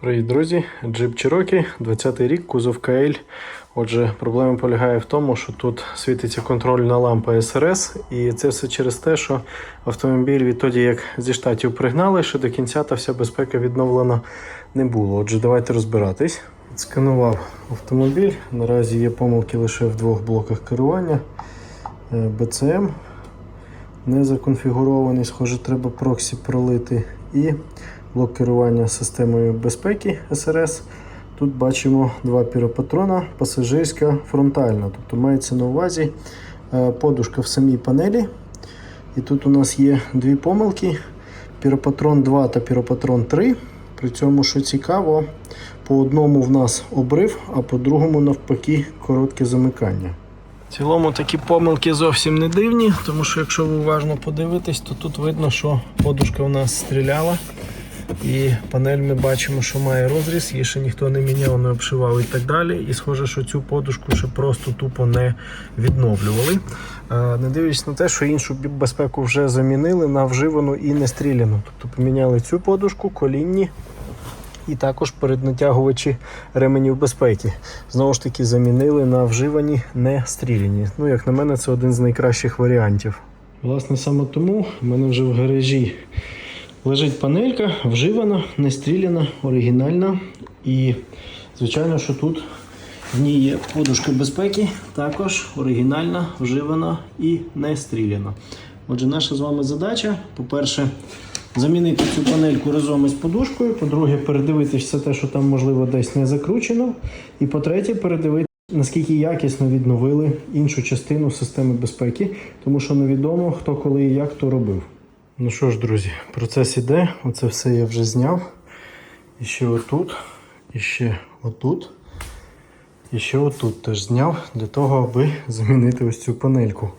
Привіт, друзі! Джип Cherokee, 20-й рік, кузов КЛ. Отже, проблема полягає в тому, що тут світиться контрольна лампа СРС, і це все через те, що автомобіль відтоді, як зі штатів пригнали, ще до кінця та вся безпека відновлена не було. Отже, давайте розбиратись. Сканував автомобіль. Наразі є помилки лише в двох блоках керування. Е, BCM не законфігурований, схоже, треба проксі пролити. І блок керування системою безпеки СРС. Тут бачимо два піропатрона, пасажирська, фронтальна. Тобто мається на увазі е, подушка в самій панелі. І тут у нас є дві помилки: піропатрон 2 та піропатрон 3. При цьому, що цікаво, по одному в нас обрив, а по другому, навпаки, коротке замикання. В цілому такі помилки зовсім не дивні, тому що якщо ви уважно подивитесь, то тут видно, що подушка у нас стріляла. І панель ми бачимо, що має розріз, її ще ніхто не міняв, не обшивав і так далі. І схоже, що цю подушку ще просто тупо не відновлювали. Е, Не дивлячись на те, що іншу безпеку вже замінили на вживану і не стріляну. Тобто поміняли цю подушку, колінні і також переднатягувачі ременів безпеки. Знову ж таки, замінили на вживані, не стріляні. Ну, як на мене, це один з найкращих варіантів. Власне, саме тому в мене вже в гаражі лежить панелька, вживана, не стріляна, оригінальна. І, звичайно, що тут в ній є подушка безпеки, також оригінальна, вживана і не стріляна. Отже, наша з вами задача, по-перше, замінити цю панельку разом із подушкою. По-друге, передивитися все те, що там, можливо, десь не закручено. І по-третє, передивитися, наскільки якісно відновили іншу частину системи безпеки, тому що невідомо, хто коли і як то робив. Ну що ж, друзі, процес іде. Оце все я вже зняв. І ще отут, і ще отут. І ще отут теж зняв для того, аби замінити ось цю панельку.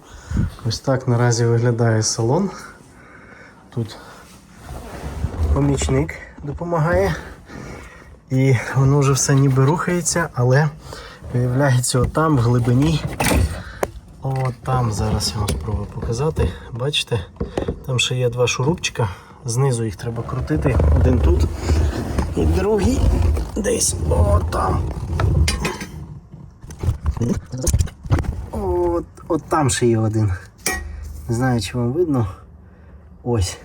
Ось так наразі виглядає салон. Тут помічник допомагає. І воно вже все ніби рухається, але виявляється отам в глибині. От там зараз я вам спробую показати. Бачите? Там ще є два шурупчика. Знизу їх треба крутити. Один тут і другий десь отам. От, от там ще є один. Не знаю, чи вам видно. Ось.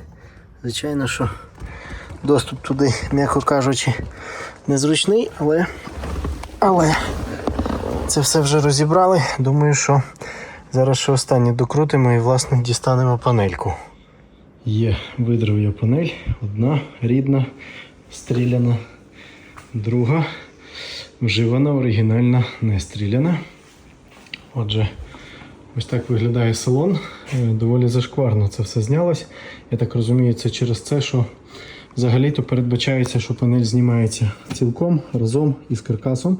Звичайно, що доступ туди, м'яко кажучи, незручний, але, але це все вже розібрали. Думаю, що зараз ще останнє докрутимо і власне дістанемо панельку. Є, видрав я панель. Одна рідна, стріляна, друга вживана, оригінальна, не стріляна. Отже, ось так виглядає салон. Е, Доволі зашкварно це все знялось. Я так розумію, це через це, що взагалі-то передбачається, що панель знімається цілком разом із каркасом.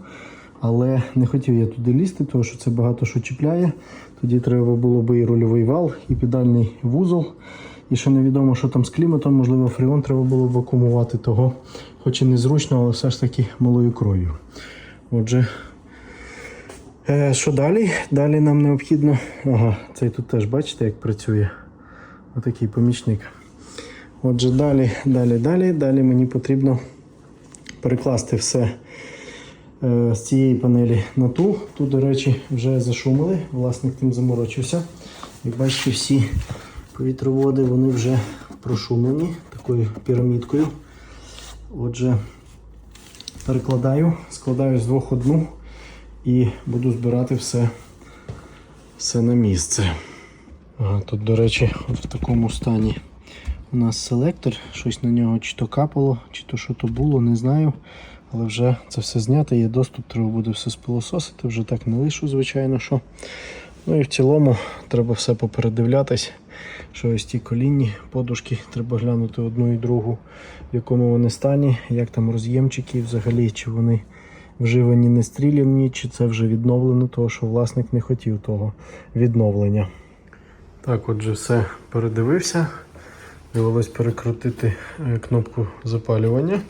Але не хотів я туди лізти, тому що це багато що чіпляє. Тоді треба було би і рульовий вал, і педальний вузол. І ще невідомо, що там з кліматом, можливо, фреон треба було б вакуумувати того, хоч і незручно, але все ж таки малою кров'ю. Отже, е, що далі? Далі нам необхідно. Ага, цей тут теж бачите, як працює. Отакий помічник. Отже, далі, далі, далі, далі мені потрібно перекласти все з цієї панелі на ту. Ту, до речі, вже зашумили, власник тим заморочився. Як бачите, всі повітроводи вони вже прошумлені такою пірамідкою. Отже, перекладаю, складаю з двох одну і буду збирати все, все на місце. Тут, до речі, от в такому стані у нас селектор, щось на нього чи то капало, чи то що то було, не знаю. Але вже це все знято, є доступ, треба буде все спилососити, вже так не лишу, звичайно. що. Ну і в цілому треба все попередивлятись, що ось ті колінні подушки, треба глянути одну і другу, в якому вони стані, як там роз'ємчики, взагалі, чи вони вживані не стріляні, чи це вже відновлено, того що власник не хотів того відновлення. Так, отже, все передивився. Довелось перекрутити е, кнопку запалювання.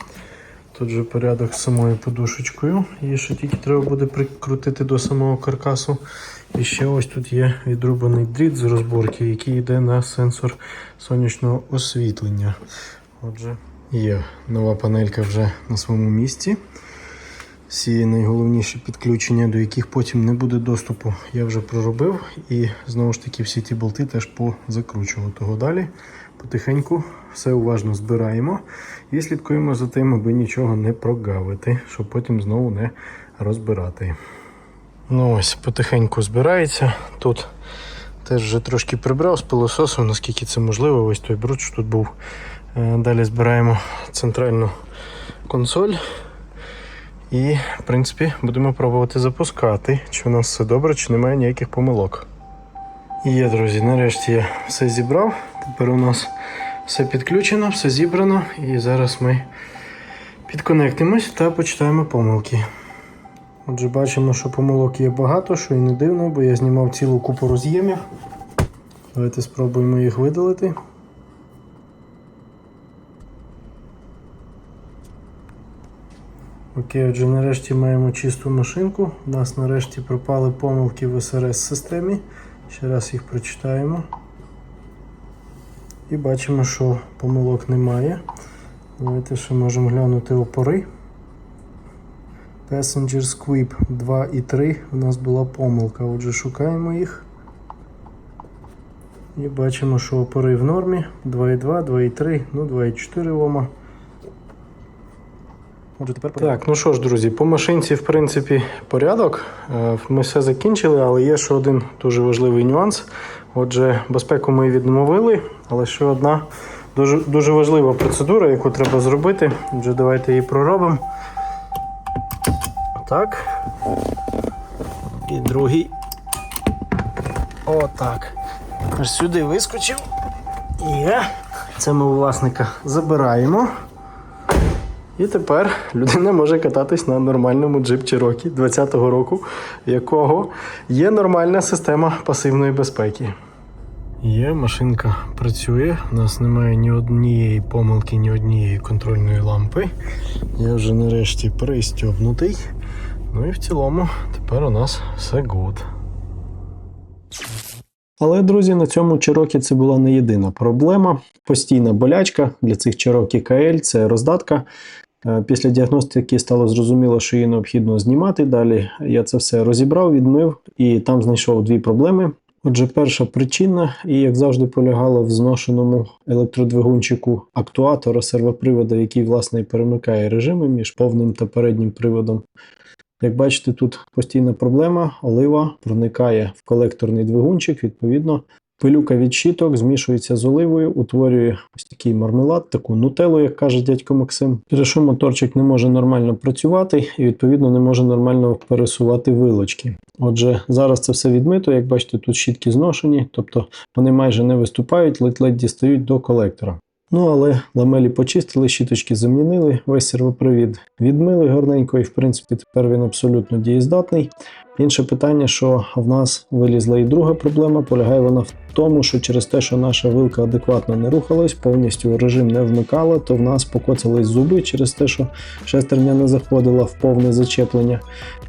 Тут же порядок з самою подушечкою. Її ще тільки треба буде прикрутити до самого каркасу. І ще ось тут є відрубаний дріт з розборки, який йде на сенсор сонячного освітлення. Отже, Є нова панелька вже на своєму місці. Всі найголовніші підключення, до яких потім не буде доступу, я вже проробив. І знову ж таки всі ті болти теж позакручував. Того далі потихеньку все уважно збираємо і слідкуємо за тим, аби нічого не прогавити, щоб потім знову не розбирати. Ну ось, потихеньку збирається. Тут теж вже трошки прибрав з пилососом, наскільки це можливо. Ось той бруд, що тут був. Е, Далі збираємо центральну консоль. І, в принципі, будемо пробувати запускати, чи у нас все добре, чи немає ніяких помилок. І Є, друзі, нарешті я все зібрав. Тепер у нас все підключено, все зібрано. І зараз ми підконектимось та почитаємо помилки. Отже, бачимо, що помилок є багато, що і не дивно, бо я знімав цілу купу роз'ємів. Давайте спробуємо їх видалити. Окей, отже, нарешті маємо чисту машинку. У нас нарешті пропали помилки в СРС системі. Ще раз їх прочитаємо. І бачимо, що помилок немає. Давайте ще можемо глянути опори. Passenger Squib 2 і 3 у нас була помилка. Отже, шукаємо їх. І бачимо, що опори в нормі 2,2, 2,3, ну 2,4 Ома. Отже, тепер так, ну що ж, друзі, по машинці, в принципі, порядок. Е, Ми все закінчили, але є ще один дуже важливий нюанс. Отже, безпеку ми відновили, але ще одна дуже, дуже важлива процедура, яку треба зробити. Отже, давайте її проробимо. Так. І другий. Отак. Сюди вискочив. Є. Це ми власника забираємо. І тепер людина може кататись на нормальному джип Cherokee 20-го року, якого є нормальна система пасивної безпеки. Є, машинка працює, у нас немає ні однієї помилки, ні однієї контрольної лампи. Я вже нарешті пристьобнутий. Ну і в цілому тепер у нас все good. Але, друзі, на цьому Cherokee це була не єдина проблема. Постійна болячка для цих Cherokee KL – це роздатка. Е, Після діагностики стало зрозуміло, що її необхідно знімати. Далі я це все розібрав, відмив і там знайшов дві проблеми. Отже, перша причина, і як завжди, полягала в зношеному електродвигунчику актуатора сервопривода, який власне перемикає режими між повним та переднім приводом. Як бачите, тут постійна проблема, олива проникає в колекторний двигунчик, відповідно, пилюка від щіток змішується з оливою, утворює ось такий мармелад, таку нутелу, як каже дядько Максим. Через що моторчик не може нормально працювати і, відповідно, не може нормально пересувати вилочки. Отже, зараз це все відмито. Як бачите, тут щітки зношені, тобто вони майже не виступають, ледь-ледь дістають до колектора. Ну, але ламелі почистили, щіточки замінили, весь сервопривід відмили гарненько, і в принципі тепер він абсолютно дієздатний. Інше питання, що в нас вилізла і друга проблема, полягає вона в тому, що через те, що наша вилка адекватно не рухалась, повністю режим не вмикала, то в нас покоцались зуби через те, що шестерня не заходила в повне зачеплення.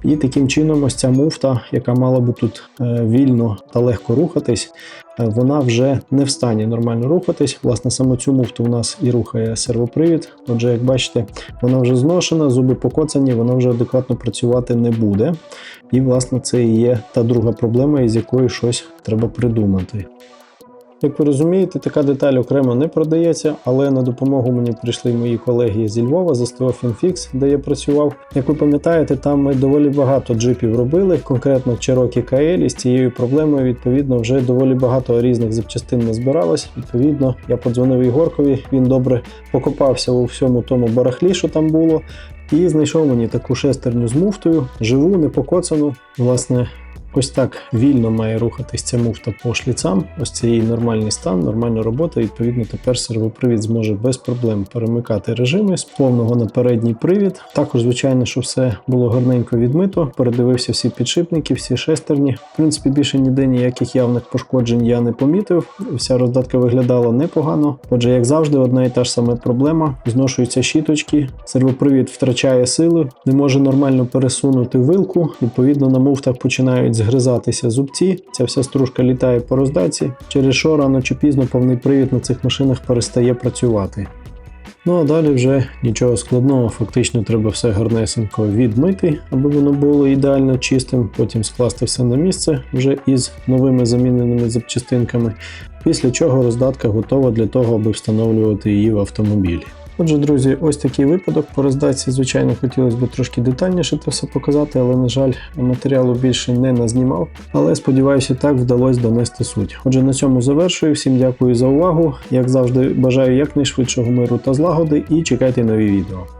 І таким чином, ось ця муфта, яка мала би тут е, вільно та легко рухатись, вона вже не в стані нормально рухатись. Власне, саме цю муфту у нас і рухає сервопривід. Отже, як бачите, вона вже зношена, зуби покоцані, вона вже адекватно працювати не буде. І, власне, це і є та друга проблема, із якою щось треба придумати. Як ви розумієте, така деталь окремо не продається, але на допомогу мені прийшли мої колеги зі Львова з СТО FinFix, де я працював. Як ви пам'ятаєте, там ми доволі багато джипів робили, конкретно Cherokee KL, і з цією проблемою, відповідно, вже доволі багато різних запчастин назбиралось. Відповідно, я подзвонив Ігоркові, він добре покопався у всьому тому барахлі, що там було. І знайшов мені таку шестерню з муфтою, живу, непокоцану. Власне, ось так вільно має рухатись ця муфта по шліцам. Ось це її нормальний стан, нормальна робота. Відповідно, тепер сервопривід зможе без проблем перемикати режими з повного на передній привід. Також, звичайно, що все було гарненько відмито. Передивився всі підшипники, всі шестерні. В принципі, більше ніде ніяких явних пошкоджень я не помітив. Вся роздатка виглядала непогано. Отже, як завжди, одна і та ж сама проблема: зношуються щіточки, сервопривід втрачає сили, не може нормально пересунути вилку. Відповідно, на муфтах починають згризатися зубці. Ця вся стружка літає по роздатці, через що рано чи пізно повний привід на цих машинах перестає працювати. Ну а далі вже нічого складного, фактично треба все гарнесенько відмити, аби воно було ідеально чистим, потім скласти все на місце вже із новими заміненими запчастинками, після чого роздатка готова для того, аби встановлювати її в автомобілі. Отже, друзі, ось такий випадок. По роздатці, звичайно, хотілося б трошки детальніше це все показати, але, на жаль, матеріалу більше не назнімав. Але сподіваюся, так вдалося донести суть. Отже, на цьому завершую. Всім дякую за увагу. Як завжди, бажаю якнайшвидшого миру та злагоди і чекайте нові відео.